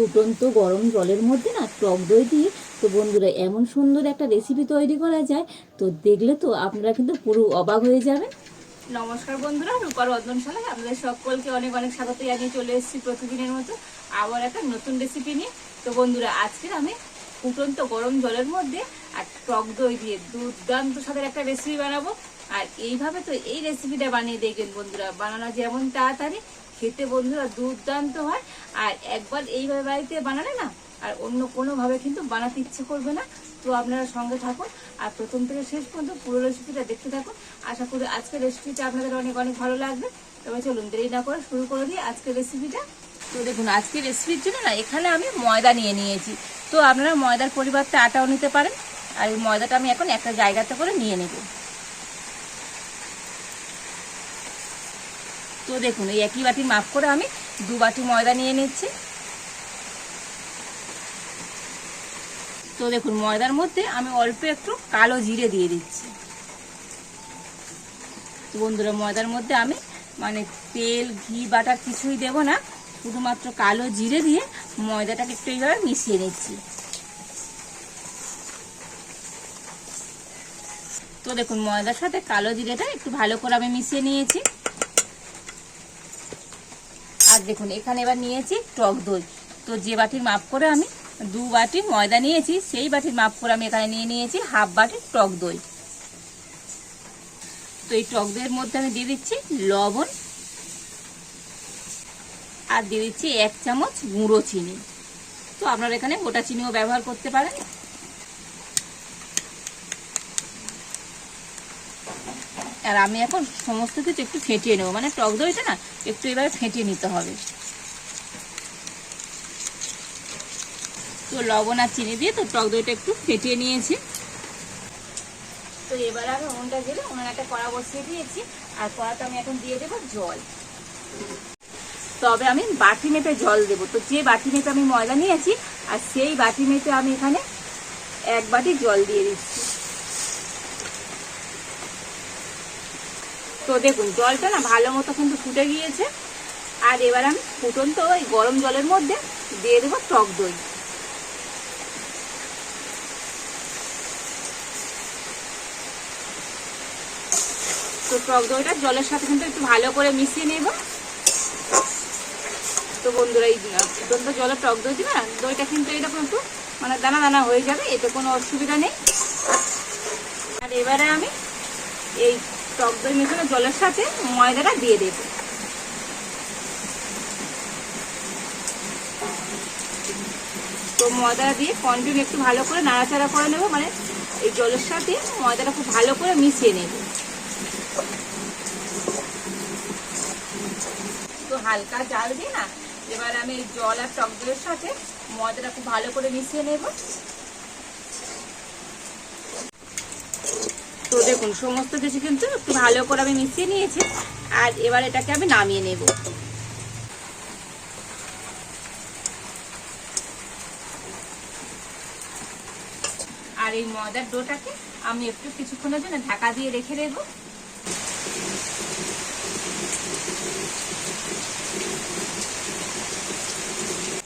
ফুটন্ত গরম জলের মধ্যে না টক দই দিয়ে, তো বন্ধুরা এমন সুন্দর একটা রেসিপি তৈরি করা যায়, তো দেখলে তো আপনারা কিন্তু পুরো অবাক হয়ে যাবেন। নমস্কার বন্ধুরা রূপার রন্ধনশালায় আপনাদের সকলকে অনেক অনেক স্বাগত জানিয়ে চলে এসেছি প্রতিদিনের মতো আবার একটা নতুন রেসিপি নিয়ে। তো বন্ধুরা আজকে আমি ফুটন্ত গরম জলের মধ্যে আর টক দই দিয়ে দুর্দান্ত স্বাদের একটা রেসিপি বানাবো। আর এইভাবে তো এই রেসিপিটা বানিয়ে দেখবেন বন্ধুরা, বানানো যেমন তাড়াতাড়ি খেতে বন্ধুরা দুর্দান্ত হয়। আর একবার এইভাবে বাড়িতে বানালে না, আর অন্য কোনোভাবে কিন্তু বানাতে ইচ্ছে করবে না। তো আপনারা সঙ্গে থাকুন। আর প্রথম থেকে শেষ পর্যন্ত পুরো রেসিপিটা দেখতে থাকুন। আশা করি আজকের রেসিপিটা আপনাদের অনেক অনেক ভালো লাগবে। তবে চলুন দেরি না করে শুরু করে দিই আজকের রেসিপিটা তো দেখুন, আজকের রেসিপির জন্য না এখানে আমি ময়দা নিয়ে নিয়েছি। তো আপনারা ময়দার পরিবর্তে আটাও নিতে পারেন। আর এই ময়দাটা আমি এখন একটা জায়গাতে করে নিয়ে নেব। তো দেখুন, এই একই বাটি মাপ করে আমি দু বাটি ময়দা নিয়ে নিচ্ছি। তো দেখুন, ময়দার মধ্যে আমি অল্প একটু কালো জিরে দিয়ে দিচ্ছি। তো বন্ধুরা, ময়দার মধ্যে আমি মানে তেল, ঘি, বাটার কিছুই দেব না, শুধুমাত্র কালো জিরে দিয়ে ময়দাটাকে একটু এইভাবে মিশিয়ে নিচ্ছি। তো দেখুন, ময়দার সাথে কালো জিরেটা একটু ভালো করে আমি মিশিয়ে নিয়েছি। আর দেখুন, এখানে এবার নিয়েছি টক দই। তো যে বাটির মাপ করে আমি দু বাটি ময়দা নিয়েছি, সেই বাটির মাপ করে আমি এখানে নিয়ে নিয়েছি হাফ বাটি টক দই। তো এই টক দইয়ের মধ্যে আমি দিয়ে দিচ্ছি লবণ আর দিয়ে দিচ্ছি এক চামচ গুঁড়ো চিনি। তো আপনারা এখানে গোটা চিনিও ব্যবহার করতে পারেন। আর আমি এখন সমস্ত কিছু একটু ফেটিয়ে নেব। মানে টক দইটা না, একটু এবারে ফেটিয়ে নিতে হবে। তো লবণ আর চিনি দিয়ে তো টক দইটা একটু ফেটিয়ে নিয়েছি। তো এবার আমি উনুনটা জেলে উনুন একটা কড়া বসিয়ে দিয়েছি। আর কড়াতে আমি এখন দিয়ে দেবো জল। তবে আমি বাটি মেপে জল দেবো। তো যে বাটি মেপে আমি ময়দা নিয়েছি, আর সেই বাটি মেপে আমি এখানে এক বাটি জল দিয়ে দিচ্ছি। তো দেখুন, জলটা না ভালো মতো কিন্তু ফুটে গিয়েছে। আর এবার আমি ফুটন্ত ওই গরম জলের মধ্যে দিয়ে দেবো টক দই। তো টক দইটা জলের সাথে কিন্তু একটু ভালো করে মিশিয়ে নেব। তো বন্ধুরা, এই ফুটন্ত জলের টক দই দিবে না, দইটা কিন্তু এরকম একটু মানে দানা দানা হয়ে যাবে, এতে কোনো অসুবিধা নেই। আর এবারে আমি এই টক দই মেশানো জলের সাথে ময়দাটা দিয়ে দেব। তো ময়দাটা দিয়ে কন্টিনিউ একটু ভালো করে নাড়াচাড়া করে নেব মানে এই জলের সাথে ময়দাটা খুব ভালো করে মিশিয়ে নেব। তো হালকা জাল দিয়ে না, এবার আমি জল আর টক দইয়ের সাথে ময়দাটা খুব ভালো করে মিশিয়ে নেব। তো দেখুন, সমস্ত কিছু কিন্তু একটু ভালো করে আমি মিশিয়ে নিয়েছি, আর এবার এটাকে আমি নামিয়ে নেব। আর এই ময়দার ডোটাকে আমি একটু কিছুক্ষণের জন্য ঢাকা দিয়ে রেখে দেব।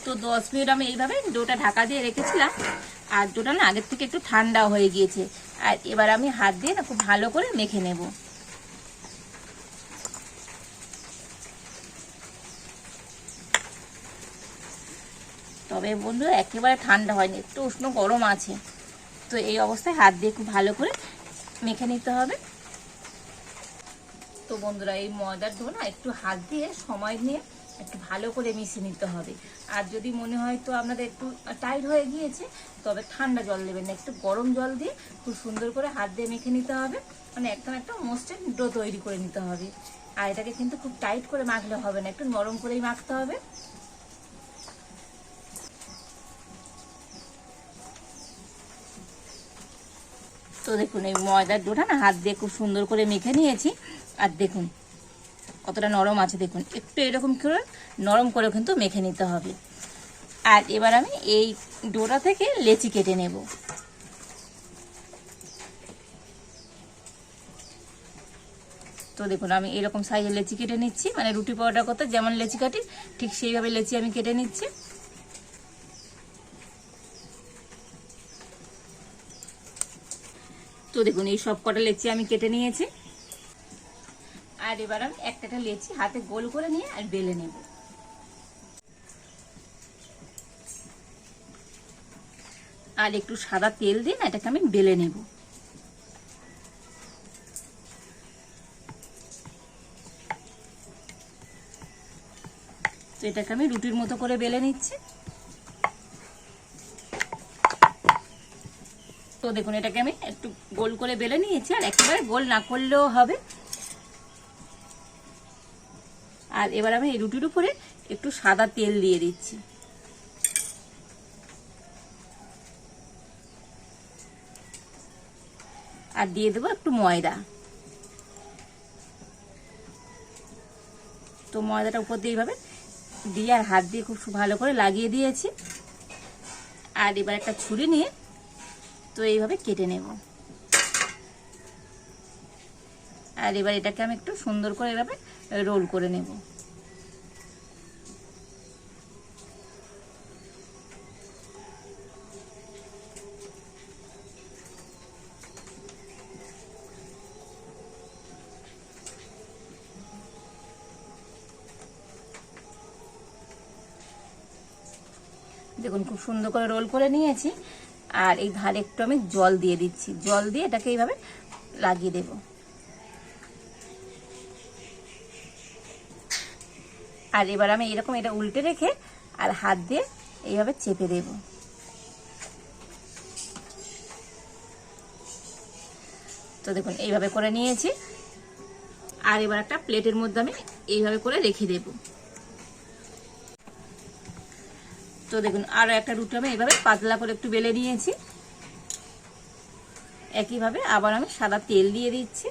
তো দশ মিনিট আমি এইভাবে ডোটা ঢাকা দিয়ে রেখেছিলাম, আর ডোটা না আগের থেকে একটু ঠান্ডা হয়ে গিয়েছে। আর এবার আমি হাত দিয়ে না খুব ভালো করে মেখে নেব। তবে বন্ধু একেবারে ঠান্ডা হয়নি, একটু উষ্ণ গরম আছে। তো এই অবস্থায় হাত দিয়ে খুব ভালো করে মেখে নিতে হবে। তো বন্ধুরা, এই ময়দার ডো না একটু হাত দিয়ে সময় নিয়ে একটু ভালো করে মিশিয়ে নিতে হবে। আর যদি মনে হয় তো আপনাদের একটু টাইট হয়ে গিয়েছে, তবে ঠান্ডা জল দেবেন না। একটু গরম জল দিয়ে খুব সুন্দর করে হাত দিয়ে মেখে নিতে হবে। মানে একদম একটা মসৃণ ডো তৈরি করে নিতে হবে। আর এটাকে কিন্তু খুব টাইট করে মাখলে হবে না, একটু নরম করেই মাখতে হবে। তো দেখুন, এই ময়দার ডোটা না হাত দিয়ে খুব সুন্দর করে মেখে নিয়েছি। আর দেখুন কতটা নরম আছে দেখুন, একটু এরকম করে নরম করে কিন্তু মেখে নিতে হবে। আর এবার আমি এই ডোটা থেকে লেচি কেটে নেব। তো দেখুন, আমি এরকম সাইজের লেচি কেটে নিচ্ছি মানে রুটি পাউডার করতে যেমন লেচি কাটি, ঠিক সেইভাবে লেচি আমি কেটে নিচ্ছি। তো দেখুন, এই সব কটা লেচি আমি কেটে নিয়েছি। আর এবার আমি একটা লেচি হাতে গোল করে নিয়ে আর বেলে নেব। আর একটু সাদা তেল দিয়ে না এটাকে আমি বেলে নেব। এটাকে আমি রুটির মতো করে বেলে নিচ্ছি। তো দেখুন, এটাকে আমি একটু গোল করে বেলে নিয়েছি আর একেবারে গোল না করলেও হবে। আর এবার আমি এই রুটির উপরে একটু সাদা তেল দিয়ে দিচ্ছি। আর দিয়ে দেবো একটু ময়দা। তো ময়দাটা উপর দিয়ে এইভাবে দিয়ে আর হাত দিয়ে খুব ভালো করে লাগিয়ে দিয়েছি। আর এবার একটা ছুরি নিয়ে তো এইভাবে কেটে নেব। আর এবার এটাকে আমি একটু সুন্দর করে এভাবে রোল করে নেব। দেখুন, খুব সুন্দর করে রোল করে নিয়েছি। আর এই ধারে একটু আমি জল দিয়ে দিচ্ছি। জল দিয়ে এটাকে এইভাবে লাগিয়ে দেব। আর এবার আমি এরকম এটা উল্টে রেখে আর হাত দিয়ে এইভাবে চেপে দেব। তো দেখুন, এইভাবে করে নিয়েছি। আর এবার একটা প্লেটের মধ্যে আমি এইভাবে করে রেখে দেবো। তো দেখুন আরও একটা রুটি আমি এইভাবে পাতলা করে একটু বেলে নিয়েছি। একইভাবে আবার আমি সাদা তেল দিয়ে দিচ্ছি।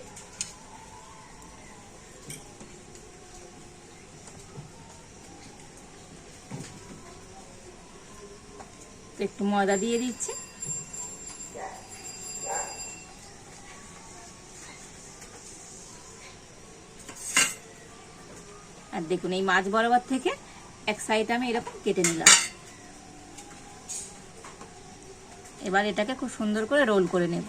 একটু ময়দা দিয়ে দিচ্ছি। আর দেখুন, এই মাছ বরাবর থেকে এক সাইড আমি এরকম কেটে নিলাম। এবার এটাকে খুব সুন্দর করে রোল করে নেব।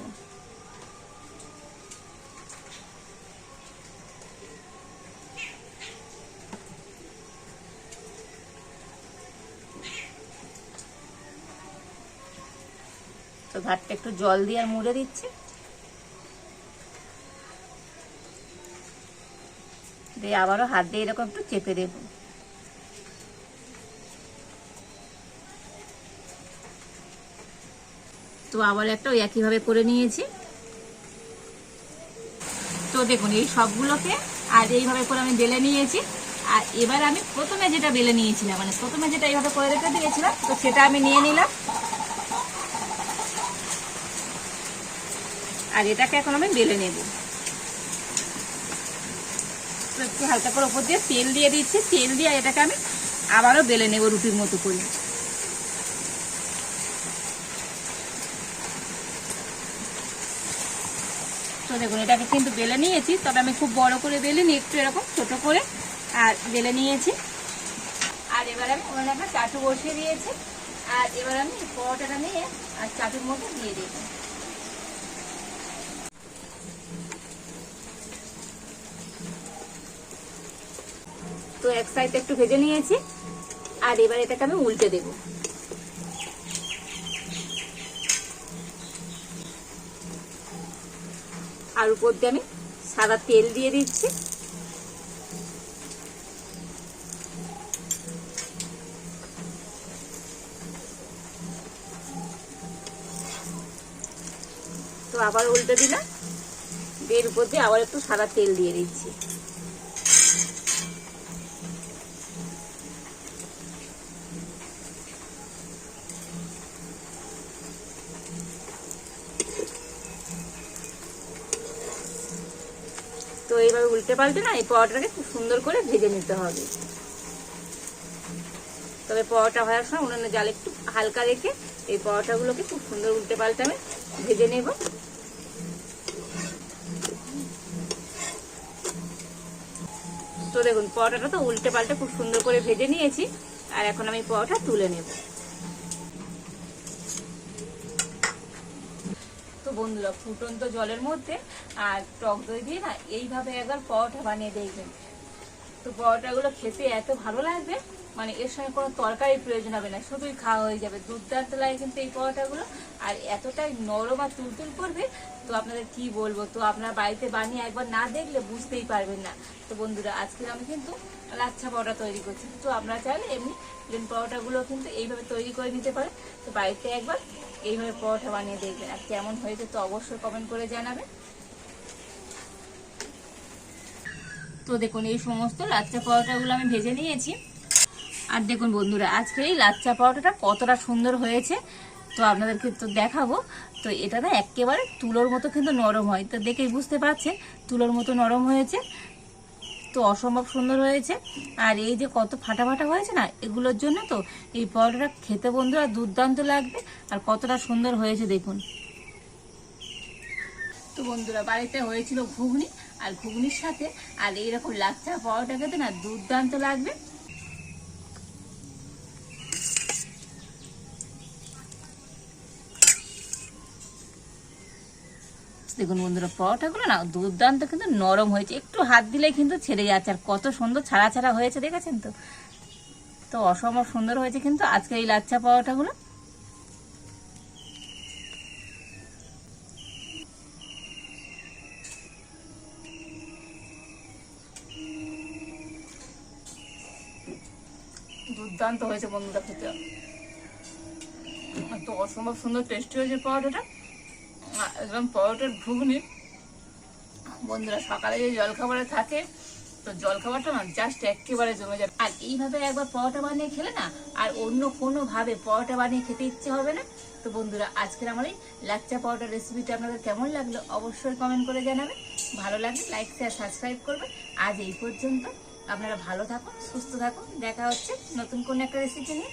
তো ভাতটা একটু জল দিয়ে আর মুড়ে দিচ্ছি। দিয়ে আবারও হাত দিয়ে এরকম একটু চেপে দেবো। তো আবার একটা ওই একইভাবে করে নিয়েছি। তো দেখুন, এই সবগুলোকে আর এইভাবে করে আমি বেলে নিয়েছি। আর এবার আমি প্রথমে যেটা বেলে নিয়েছিলাম মানে প্রথমে যেটা এইভাবে করে রেখে দিয়েছিলাম, তো সেটা আমি নিয়ে নিলাম। আর এটাকে এখন আমি বেলে নেব। একটু হালকা করে ওপর দিয়ে তেল দিয়ে দিচ্ছি। তেল দিয়ে এটাকে আমি আবারও বেলে নেব রুটির মতো করে। তো দেখুন, এটাকে কিন্তু বেলে নিয়েছি, তবে আমি খুব বড় করে বেলে নিই একটু এরকম ছোট করে, আর বেলে নিয়েছি। আর এবার আমি ওখানে একটা চাটু বসিয়ে দিয়েছি, আর এবার আমি পরোটাটা নিয়ে আর চাটুর মধ্যে দিয়ে দিয়েছি তো এক সাইড একটু ভেজে নিয়েছি, আর এবার এটাকে আমি উল্টে দেবো। আর উপর দিয়ে আমি সাদা তেল দিয়ে দিচ্ছি। তো আবার উল্টে দিলাম। বের উপর দিয়ে আবার একটু সাদা তেল দিয়ে দিচ্ছি। তো এইভাবে উল্টে পাল্টে না এই পরোটাটাকে খুব সুন্দর করে ভেজে নিতে হবে। তবে পরোটা ভাজার সময় উনুনে জাল একটু হালকা রেখে এই পরোটাগুলোকে খুব সুন্দর উল্টে পাল্টে আমি ভেজে নেব। তো দেখুন, পরোটাটা তো উল্টে পাল্টে খুব সুন্দর করে ভেজে নিয়েছি, আর এখন আমি পরোটা তুলে নেব। বন্ধুরা, ফুটন্ত জলের মধ্যে আর টক দই দিয়ে না এইভাবে একবার পরোটা বানিয়ে দেখবেন। তো পরোটাগুলো খেতে এত ভালো লাগবে মানে এর সঙ্গে কোনো তরকারির প্রয়োজন হবে না, শুধুই খাওয়া হয়ে যাবে। দুর্দান্ত লাগে কিন্তু এই পরোটাগুলো, আর এতটাই নরম আর তুলতুল করবে, তো আপনাদের কি বলব? তো আপনারা বাড়িতে বানিয়ে একবার না দেখলে বুঝতেই পারবেন না। তো বন্ধুরা আজকে আমি কিন্তু লাচ্ছা পরোটা তৈরি করছি। তো আপনারা চাইলে এমনি প্লেন পরোটাগুলো কিন্তু এইভাবে তৈরি করে নিতে পারেন। তো বাড়িতে একবার এইভাবে পরোটা বানিয়ে দেখবেন। আর কেমন হয়েছে তো অবশ্যই কমেন্ট করে জানাবেন। তো দেখুন, এই সমস্ত লাচ্চা পরোটাগুলো আমি ভেজে নিয়েছি। আর দেখুন বন্ধুরা, আজকে এই লাচ্চা পরোটাটা কতটা সুন্দর হয়েছে। তো আপনাদেরকে তো দেখাবো। তো এটা না একেবারে তুলোর মতো কিন্তু নরম হয়। তো দেখেই বুঝতে পারছেন, তুলোর মতো নরম হয়েছে। তো অসম্ভব সুন্দর হয়েছে। আর এই যে কত ফাটা ফাটা হয়েছে না, এগুলোর জন্য তো এই পরোটাটা খেতে বন্ধুরা দুর্দান্ত লাগবে আর কতটা সুন্দর হয়েছে দেখুন। তো বন্ধুরা, বাড়িতে হয়েছিল ঘুগনি আর ঘুগনির সাথে আর এইরকম লাচ্চা পরোটা খেতে না দুর্দান্ত লাগবে। দেখুন বন্ধুরা, পরোটাগুলো না দুর্দান্ত কিন্তু নরম হয়েছে। একটু হাত দিলেই কিন্তু ছেড়ে যাচ্ছে, আর কত সুন্দর ছাড়া ছাড়া হয়েছে, দেখেছেন তো? তো অসম্ভব সুন্দর হয়েছে কিন্তু আজকে এই লাচ্চা পরোটাগুলো। দুর্দান্ত হয়েছে বন্ধুরা খেতে। তো অসম্ভব সুন্দর টেস্টি হয়েছে পরোটাটা। একদম পরোটার ঘুগনি। বন্ধুরা, সকালে যে জলখাবারে থাকে, তো জলখাবারটা না জাস্ট একেবারে জমে যাবে। আর এইভাবে একবার পরোটা বানিয়ে খেলে না, আর অন্য কোনো ভাবে পরোটা বানিয়ে খেতে ইচ্ছে হবে না। তো বন্ধুরা, আজকের আমার এই লাচ্চা পরোটার রেসিপিটা আপনাদের কেমন লাগল অবশ্যই কমেন্ট করে জানাবেন। ভালো লাগলে লাইক শেয়ার সাবস্ক্রাইব করবেন। আজ এই পর্যন্ত আপনারা ভালো থাকুন, সুস্থ থাকুন। দেখা হচ্ছে নতুন কোনো একটা রেসিপি নিয়ে।